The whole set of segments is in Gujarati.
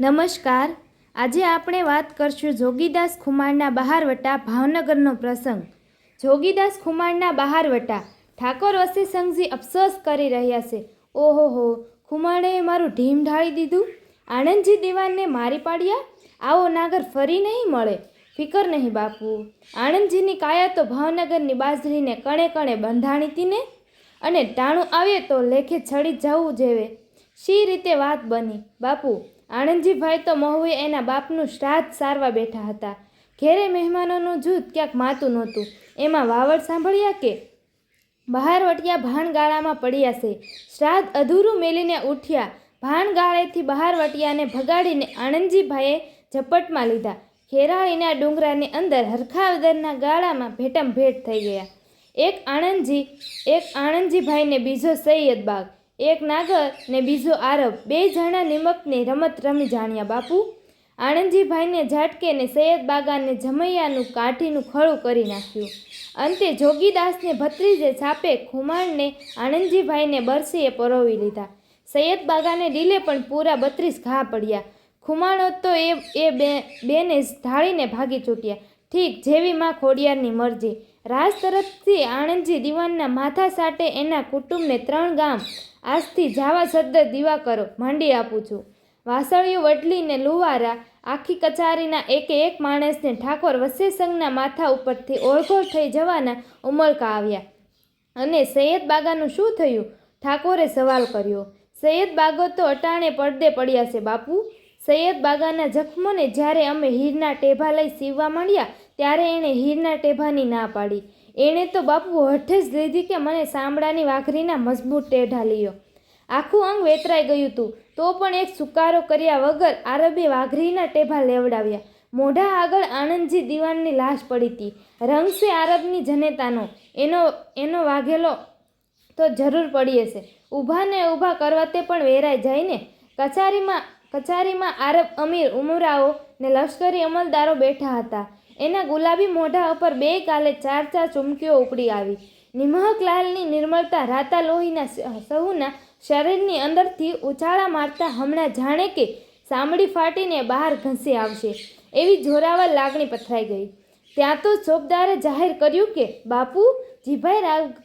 નમસ્કાર. આજે આપણે વાત કરશું જોગીદાસ ખુમારના બહારવટા ભાવનગરનો પ્રસંગ. જોગીદાસ ખુમારના બહારવટા ઠાકોર વસી સંઘજી અફસોસ કરી રહ્યા છે. ઓહો હો, ખુમાણે મારું ઢીમ ઢાળી દીધું? આણંદજી દીવાનને મારી પાડ્યા? આવો નાગર ફરી નહીં મળે. ફિકર નહીં બાપુ. આણંદજીની કાયા તો ભાવનગરની બાજરીને કણે કણે બંધાણી હતી ને? અને ટાણું આવે તો લેખે છડી જવું જેવે. શી રીતે વાત બની? બાપુ આણંદજીભાઈ તો મહુએ એના બાપનું શ્રાદ્ધ સારવા બેઠા હતા. ઘેરે મહેમાનોનું જૂથ ક્યાંક માતું નહોતું. એમાં વાવડ સાંભળ્યા કે? બહાર વટિયા ભાણગાળામાં પડ્યા છે. શ્રાદ્ધ અધૂરું મેલીને ઉઠ્યા. ભાણગાળેથી બહાર વટિયાને ભગાડીને આણંદજીભાઈએ ઝપટમાં લીધા. ખેરાળીના ડુંગરાની અંદર હરખાવદરના ગાળામાં ભેટમ ભેટ થઈ ગયા. એક આણંદજી, એક આણંદજીભાઈને બીજો સૈયદબાગ એક નાગર ને બીજો આરબ. બે જણા નિમકની રમત રમી જાણ્યા બાપુ. આણંદજીભાઈને ઝાટકે ને સૈયદ બાગાને જમૈયાનું કાઠીનું ખળું કરી નાખ્યું. અંતે જોગીદાસને ભત્રીજે છાપે ખુમાણને આણંદજીભાઈને બરસીએ પરોવી લીધા. સૈયદ બાગાને ડીલે પણ પૂરા બત્રીસ ઘા પડ્યા. ખુમાણો તો એ એ બે, બેને ઢાળીને ભાગી છૂટ્યા ઠીક જેવી માં ખોડિયારની મરજી. રાજ તરફથી આણંદજી દીવાનના માથા સાટે એના કુટુંબને ત્રણ ગામ આજથી જાવા સદ્દર દીવા કરો, માંડી આપું છું. વાસળિયું વડલીને લુવારા આખી કચારીના એકે એક માણસને ઠાકોર વસે સંઘના માથા ઉપરથી ઓળઘોળ થઈ જવાના ઉમળકા આવ્યા. અને સૈયદ બાગાનું શું થયું? ઠાકોરે સવાલ કર્યો. સૈયદ બાગો તો અટાણે પડદે પડ્યા છે, બાપુ. સૈયદ બાગાના જખમોને જ્યારે અમે હીરના ટેભા લઈ સીવવા માંડ્યા, ત્યારે એણે હીરના ટેભાની ના પાડી. એણે તો બાપુ હઠે જ લીધી કે મને સાંભળાની વાઘરીના મજબૂત ટેઢા લીયો. આખું અંગ વેતરાઈ ગયું હતું તો પણ એક સુકારો કર્યા વગર આરબે વાઘરીના ટેભા લેવડાવ્યા. મોઢા આગળ આણંદજી દીવાનની લાશ પડી હતી રંગ છે આરબની જનેતાનો. એનો એનો વાઘેલો તો જરૂર પડી હશે. ઊભા ને ઊભા કરવા તે પણ વેરાઈ જાય ને. કચારીમાં કચારીમાં આરબ અમીર ઉમરાઓ ને લશ્કરી અમલદારો બેઠા હતા. એના ગુલાબી મોઢા ઉપર બે કાલે ચાર ચાર ચુમકીઓ ઉપડી આવી. નિમહકલાલની નિર્મળતા રાતા લોહીના સહુના શરીરની અંદરથી ઉછાળા મારતા હમણાં જાણે કે સાંભળી ફાટીને બહાર ઘસી આવશે. એવી જોરાવર લાગણી પથરાઈ ગઈ. ત્યાં તો ચોકદારે જાહેર કર્યું કે, બાપુ, જીભાઈ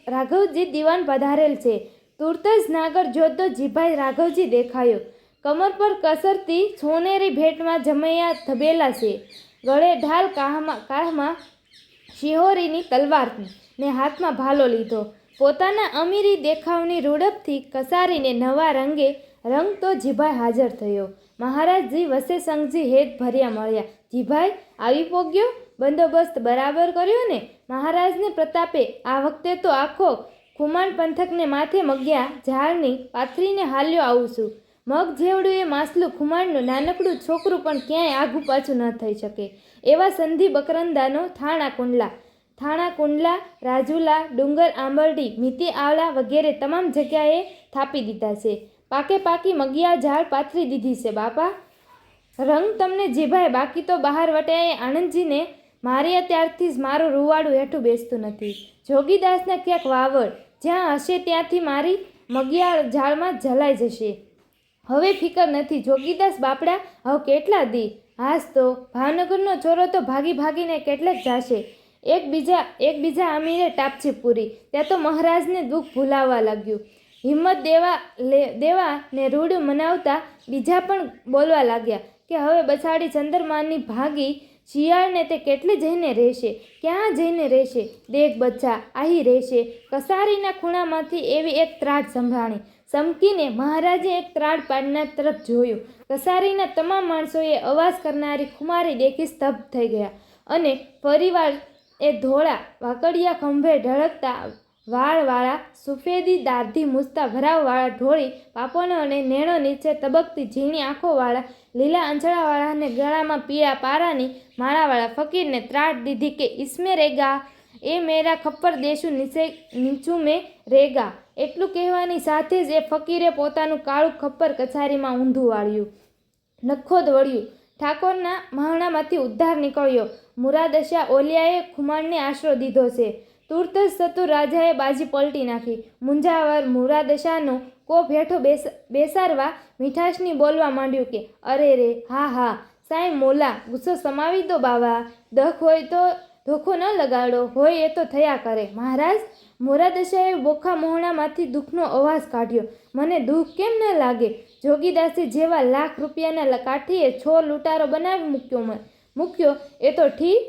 રાઘવજી દિવાન પધારેલ છે. તુરત જ નાગર જોતો જીભાઈ રાઘવજી દેખાયો. કમર પર કસરતી સોનેરી ભેટમાં જમૈયા ધબેલા છે. ગળે ઢાલ કાહમાં કાહમાં શિહોરીની તલવારની ને હાથમાં ભાલો લીધો. પોતાના અમીરી દેખાવની રૂડપથી કસારીને નવા રંગે, રંગ તો જીભાઈ હાજર થયો. મહારાજજી વસે સંઘજી હેત ભર્યા મળ્યા. જીભાઈ, આવી પોગ્યો? બંદોબસ્ત બરાબર કર્યો ને? મહારાજને પ્રતાપે આ વખતે તો આખો ખુમાન પંથકને માથે મગ્યા. ઝાડની પાથરીને હાલ્યો આવું છું. મગ જેવડું એ માસલું ખુમાણનું નાનકડું છોકરું પણ ક્યાંય આઘું પાછું ન થઈ શકે. એવા સંધિ બકરંદાનો થાણા કુંડલા. થાણા કુંડલા, રાજુલા, ડુંગર, આંબરડી, મીતી આવલા વગેરે તમામ જગ્યાએ થાપી દીધા છે. પાકે પાકી મગિયા ઝાડ પાથરી દીધી છે, બાપા. રંગ તમને જીભાય બાકી તો બહાર વટ્યાએ આણંદજીને મારે ત્યારથી જ મારું રૂવાડું હેઠું બેસતું નથી. જોગીદાસના ક્યાંક વાવડ. જ્યાં હશે ત્યાંથી મારી મગિયા ઝાડમાં જલાઈ જશે. હવે ફિકર નથી. જોગીદાસ બાપડા, હવે કેટલા દી? હાસ તો ભાવનગરનો ચોરો તો ભાગી ભાગીને કેટલેક જાશે. એકબીજા એકબીજા અમીરે ટાપછી પૂરી. ત્યાં તો મહારાજને દુઃખ ભૂલાવવા લાગ્યું. હિંમત દેવા લે દેવા ને રૂડ મનાવતા બીજા પણ બોલવા લાગ્યા કે હવે બસાડી ચંદ્રમાની ભાગી શિયાળને તે કેટલે જઈને રહેશે? ક્યાં જઈને રહેશે? દેખ બચ્ચા, આહી રહેશે. કસારીના ખૂણામાંથી એવી એક ત્રાટ સંભાળી. સમકીને મહારાજે એક ત્રાડ પાડનાર તરફ જોયું. કસારીના તમામ માણસોએ અવાજ કરનારી ખુમારી દેખી સ્તબ્ધ થઈ ગયા અને પરિવાર એ ધોળા, વાકડિયા ખંભે ઢળકતા વાળવાળા, સુફેદી, દાઢી મૂછતા ભરાવવાળા ઢોળી, પાપોનો અને નેણો નીચે તબકતી ઝીણી આંખોવાળા લીલા અંજળાવાળાને ગળામાં પીળા પારાની માળાવાળા ફકીરને ત્રાટ દીધી કે ઇસમે રેગા, એ મેરા ખપ્પર દેશું નીચે, નીચું મેં રેગા. એટલું કહેવાની સાથે જ એ ફકીરે પોતાનું કાળું ખપ્પર કચારીમાં ઊંધું વાળ્યું, નખોદ વળ્યું. ઠાકોરના મહાણામાંથી ઉદ્ધાર નીકળ્યો. મુરાદશા ઓલિયાએ ખુમાણને આશરો દીધો છે. તુર્ત જ સતુર રાજાએ બાજી પલટી નાખી. મુંજાવર મુરાદશાનો કોપ ભેઠો બેસ બેસારવા મીઠાશની બોલવા માંડ્યું કે, અરે રે, હા હા, સાંઈ મોલા, ગુસ્સો સમાવી દો બાવા, દખ હોય તો ધોખો ન લગાડો, હોય એ તો થયા કરે. મહારાજ મોરાદશાએ બોખા મોહણામાંથી દુઃખનો અવાજ કાઢ્યો. મને દુઃખ કેમ ન લાગે? જોગીદાસી જેવા લાખ રૂપિયાના કાઠીએ છો લૂંટારો બનાવી મૂક્યો મૂક્યો, એ તો ઠીક,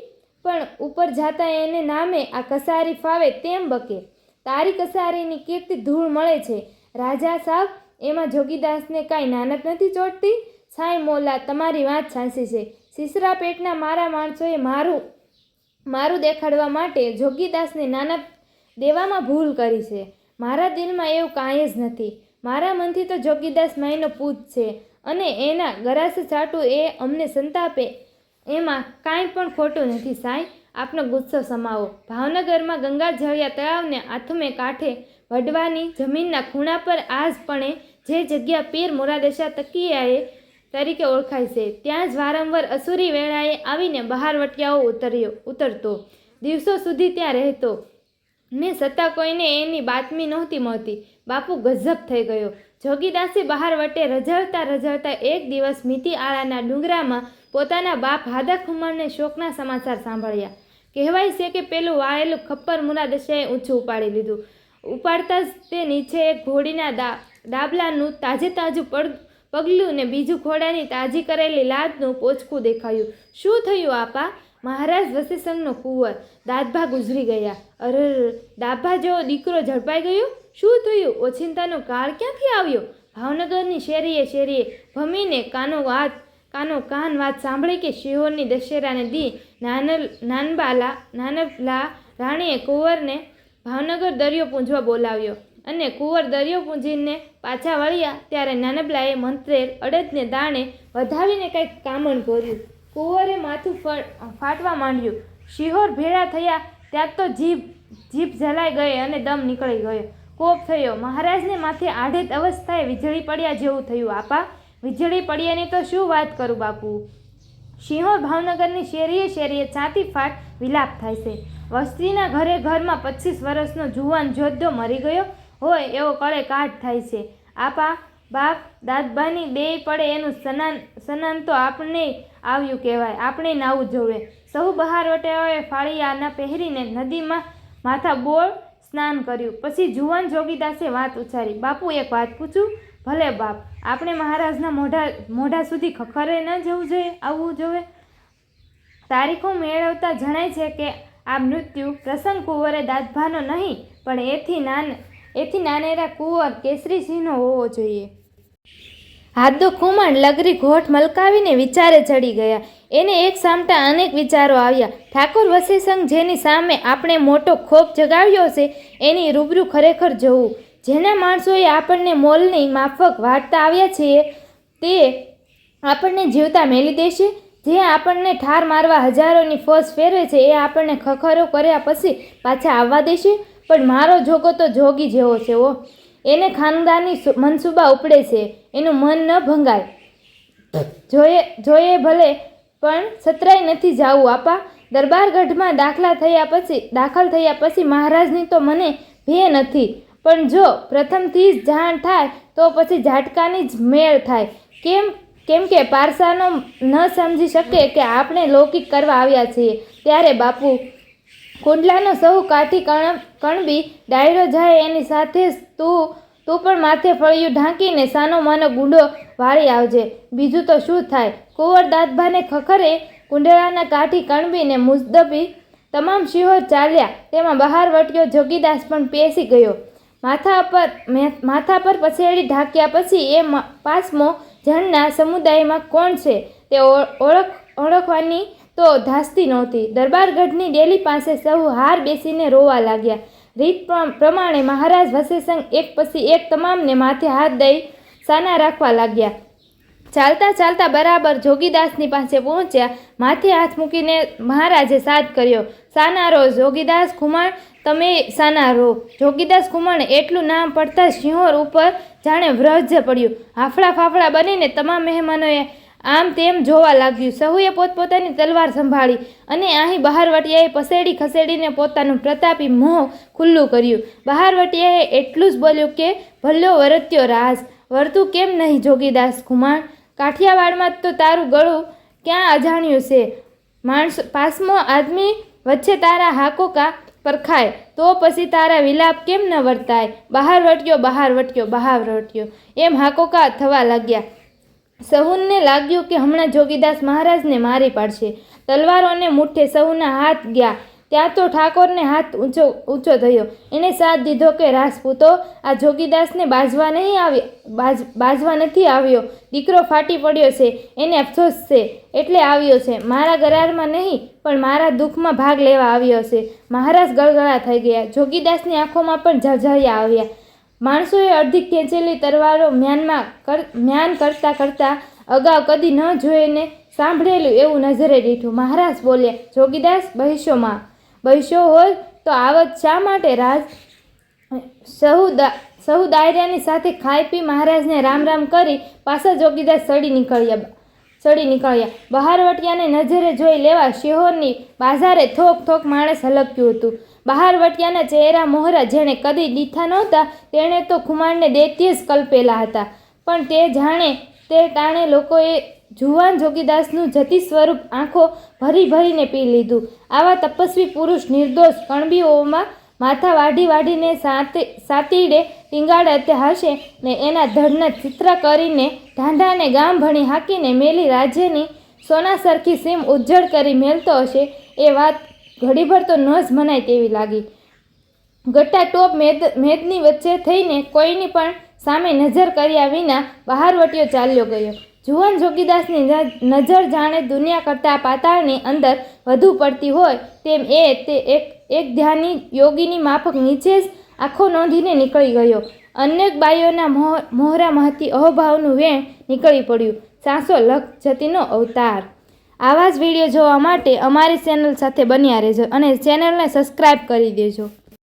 પણ ઉપર જાતા એને નામે આ કસારી ફાવે તેમ બકે. તારી કસારીની કીર્તિ ધૂળ મળે છે. રાજા સાહેબ, એમાં જોગીદાસને કાંઈ નાનક નથી ચોટતી? સાંઈ મોલા, તમારી વાત સાચી છે. સિસરા પેટના મારા માણસોએ મારું મારું દેખાડવા માટે જોગીદાસને નાનક દેવામાં ભૂલ કરી છે. મારા દિલમાં એવું કાંઈ જ નથી. મારા મનથી તો જોગીદાસ માઈનો પૂત છે અને એના ગરાસ ચાટું એ અમને સંતાપે. એમાં કાંઈ પણ ખોટું નથી સાંઈ. આપનો ગુસ્સો સમાવો. ભાવનગરમાં ગંગા જળિયા તળાવને આથમે કાંઠે વડવાની જમીનના ખૂણા પર આજપણે જે જગ્યા પીર મોરાદેશા તકિયાએ તરીકે ઓળખાય છે, ત્યાં જ વારંવાર અસુરી વેળાએ આવીને બહાર વટિયાઓ ઉતર્યો, ઉતરતો. દિવસો સુધી ત્યાં રહેતો. ને છતાં કોઈને એની બાતમી નહોતી મળતી. બાપુ ગજબ થઈ ગયો. જોગીદાસે બહાર વટે રઝળતા રઝળતા એક દિવસ મીતી આળાના ડુંગરામાં પોતાના બાપ હાદા ખુમારને શોકના સમાચાર સાંભળ્યા. કહેવાય છે કે પેલું વાળેલું ખપ્પર મુરાદશાએ ઊંચું ઉપાડી લીધું. ઉપાડતા જ તે નીચે એક ઘોડીના દા ડાબલાનું તાજે તાજું પડ, પગલું ને બીજું ઘોડાની તાજી કરેલી લાદનું પોચકું દેખાયું. શું થયું આપા? મહારાજ વસીસંગનો કુંવર. દાદભા ગુજરી ગયા. અરર, દાભા જેવો દીકરો ઝડપાઈ ગયો? શું થયું? ઓચિંતાનો કાળ ક્યાંથી આવ્યો? ભાવનગરની શેરીએ શેરીએ ભમીને કાનો વાત, કાનો કાન વાત સાંભળી કે શિહોરની દશેરાને દી નાનલ, નાનબાલા, નાનબલા રાણીએ કુંવરને ભાવનગર દરિયો પૂંજવા બોલાવ્યો અને કુંવર દરિયો પૂંજીને પાછા વળ્યા ત્યારે નાનબલાએ મંત્રેર અડદને દાણે વધાવીને કંઈક કામણ ભોર્યું. કુંવરે માથું ફાટવા માંડ્યું. શિહોર ભેળા થયા ત્યાં તો જીભ જીભ જલાઈ ગઈ અને દમ નીકળી ગયો. કોપ થયો. મહારાજને માથે આઢેત અવસ્થાએ વીજળી પડ્યા જેવું થયું. આપા, વીજળી પડ્યાની તો શું વાત કરું બાપુ? સિંહોર ભાવનગરની શેરીએ શેરીએ છાતી ફાટ વિલાપ થાય છે. વસ્તીના ઘરે ઘરમાં પચીસ વર્ષનો જુવાન જોધો મરી ગયો હોય એવો કળે કાઢ થાય છે. આપા, બાપ, દાદબાની બે પડે એનું સનાન સનાન તો આપણે આવ્યું કહેવાય, આપણે નાવું જોવે. સહુ બહાર વટેવાએ ફાળિયાના પહેરીને નદીમાં માથા બોળ સ્નાન કર્યું. પછી જુવાન જોગીદાસે વાત ઉચ્ચારી બાપુ એક વાત પૂછું ભલે બાપ, આપણે મહારાજના મોઢા મોઢા સુધી ખખરે ન જવું જોઈએ આવવું જોઈએ તારીખો મેળવતા જણાય છે કે આ મૃત્યુ પ્રસંગ કુંવરે દાદભાનો નહીં, પણ એથી નાન, એથી નાનેરા કુંવર કેસરીસિંહનો હોવો જોઈએ. હાદો ખુમાણ લગરી ઘોટ મલકાવીને વિચારે ચડી ગયા. એને એક સામટા અનેક વિચારો આવ્યા. ઠાકોર વસીસંગ જેની સામે આપણે મોટો ખોફ જગાવ્યો છે એની રૂબરૂ ખરેખર જવું. જેના માણસોએ આપણને મોલની માફક વાટતા આવ્યા છીએ તે આપણને જીવતા મેલી દેશે. જે આપણને ઠાર મારવા હજારોની ફોજ ફેરવે છે, એ આપણને ખખરો કર્યા પછી પાછા આવવા દેશે. પણ મારો જોગો તો જોગી જેવો છે, ઓ. એને ખાનદાની મનસૂબા ઉપડે છે, એનું મન ન ભંગાય. જોઈએ જોઈએ ભલે, પણ સતરાય નથી જાવું, આપા. દરબારગઢમાં દાખલા થયા પછી, દાખલ થયા પછી મહારાજની તો મને ભે નથી. પણ જો પ્રથમથી જ જાણ થાય, તો પછી ઝાટકાની જ મેળ થાય. કેમ કેમ કે પારસાનો ન સમજી શકે કે આપણે લૌકિક કરવા આવ્યા છીએ. ત્યારે બાપુ કુંડલાનો સહુ કાઠી કણ, કણબી ડાયરો જાય એની સાથે તું તું પણ માથે ફળિયું ઢાંકીને સાનો માનો ગુંડો વાળી આવજે. બીજું તો શું થાય? કુંવર દાદભાને ખખરે કુંડળાના કાઠી કણબીને મુજદબી તમામ સિંહો ચાલ્યા. તેમાં બહાર વટ્યો જોગીદાસ પણ પેસી ગયો. માથા પર માથા પર પછેડી ઢાંક્યા પછી એ પાસમો જણના સમુદાયમાં કોણ છે તે ઓળખ, ઓળખવાની તો ધાસ્તી નહોતી. દરબારગઢની ડેલી પાસે સૌ હાર બેસીને રોવા લાગ્યા. રીત પ્ર- પ્રમાણે મહારાજ વસેસંગ એક પછી એક તમામને માથે હાથ દઈ સાના રાખવા લાગ્યા. ચાલતા ચાલતા બરાબર જોગીદાસની પાસે પહોંચ્યા. માથે હાથ મૂકીને મહારાજે સાદ કર્યો. સાનારો જોગીદાસ ખુમાણ તમે સાનારો જોગીદાસ કુમારને એટલું નામ પડતા સિંહોર ઉપર જાણે વ્રજ પડ્યું. હાફળા ફાફડા બનીને તમામ મહેમાનોએ આમ તેમ જોવા લાગ્યું. સહુએ પોતપોતાની તલવાર સંભાળી અને અહીં બહારવટિયાએ પસેડી ખસેડીને પોતાનું પ્રતાપી મોં ખુલ્લું કર્યું. બહારવટિયાએ એટલું જ બોલ્યું કે ભલ્યો વરત્યો રાસ વર્તું કેમ નહીં જોગીદાસ કુમાર? કાઠિયાવાડમાં તો તારું ગળું ક્યાં અજાણ્યું છે? માણસ, પાસમો આદમી વચ્ચે તારા હાકો પરખાય તો પછી તારા વિલાપ કેમ ન વર્તાય? બહાર વટ્યો બહાર વટ્યો બહાર વટ્યો. એમ હાકોકા થવા લાગ્યા. સહુને લાગ્યું કે હમણાં જોગીદાસ મહારાજને મારી પાડશે. તલવારોને મુઠ્ઠે સહુના હાથ ગયા. ત્યાં તો ઠાકોરને હાથ ઊંચો ઊંચો થયો એને સાથ દીધો કે, રાજપૂતો, આ જોગીદાસને બાજવા નહીં આવી, બાજ, બાજવા નથી આવ્યો. દીકરો ફાટી પડ્યો છે, એને અફસોસ છે, એટલે આવ્યો છે. મારા ગરારમાં નહીં, પણ મારા દુઃખમાં ભાગ લેવા આવ્યો છે. મહારાજ ગળગળા થઈ ગયા. જોગીદાસની આંખોમાં પણ ઝળઝળિયા આવ્યા. માણસોએ અડધી ખેંચેલી તરવારો મ્યાનમાં કર, મ્યાન કરતાં કરતાં અગાઉ કદી ન જોઈને સાંભળેલું એવું નજરે દીઠું મહારાજ બોલ્યા, જોગીદાસ બહિશોમાં બહિશો હોય તો આવત શા માટે રાજ? સહુ દા, સહુ દાયરાની સાથે ખાઈ પી મહારાજને રામ રામ કરી પાછા જોગીદાર સડી નીકળ્યા સડી નીકળ્યા. બહારવટિયાને નજરે જોઈ લેવા શિહોરની બાજારે થોક થોક માણસ હલક્યું હતું. બહારવટિયાના ચહેરા મોહરા જેણે કદી દીઠા નહોતા, તેણે તો ખુમાણને દૈત્ય જ કલ્પેલા હતા. પણ તે જાણે, તે ટાણે લોકોએ જુવાન જોગીદાસનું જતી સ્વરૂપ આંખો ભરી ભરીને પી લીધું. આવા તપસ્વી પુરુષ નિર્દોષ કણબીઓમાં માથા વાઢી વાઢીને સાતે, સાતીડે ટીંગાડે હશે ને એના ધડના ચિત્ર કરીને ઢાંઢાને ગામ ભણી હાકીને મેલી રાજ્યની સોના સરખી સીમ ઉજ્જડ કરી મેલતો હશે. એ વાત ઘડીભર તો ન જ મનાય તેવી લાગી. ગટ્ટા ટોપ મેદ, મેદની વચ્ચે થઈને કોઈની પણ સામે નજર કર્યા વિના બહારવટીયો ચાલ્યો ગયો. જુવાન જોગીદાસની નજર જાણે દુનિયા કરતાં પાતાળની અંદર વધુ પડતી હોય તેમ એ તે એક એક ધ્યાની યોગીની માફક નીચે જ આંખો નોંધીને નીકળી ગયો. અનેક બાઈઓના મોહ, મોહરા મહતી અહોભાવનું વેણ નીકળી પડ્યું. સાસો લખ જતીનો અવતાર. આવા જ વીડિયો જોવા માટે અમારી ચેનલ સાથે બન્યા રહેજો અને ચેનલને સબસ્ક્રાઈબ કરી દેજો.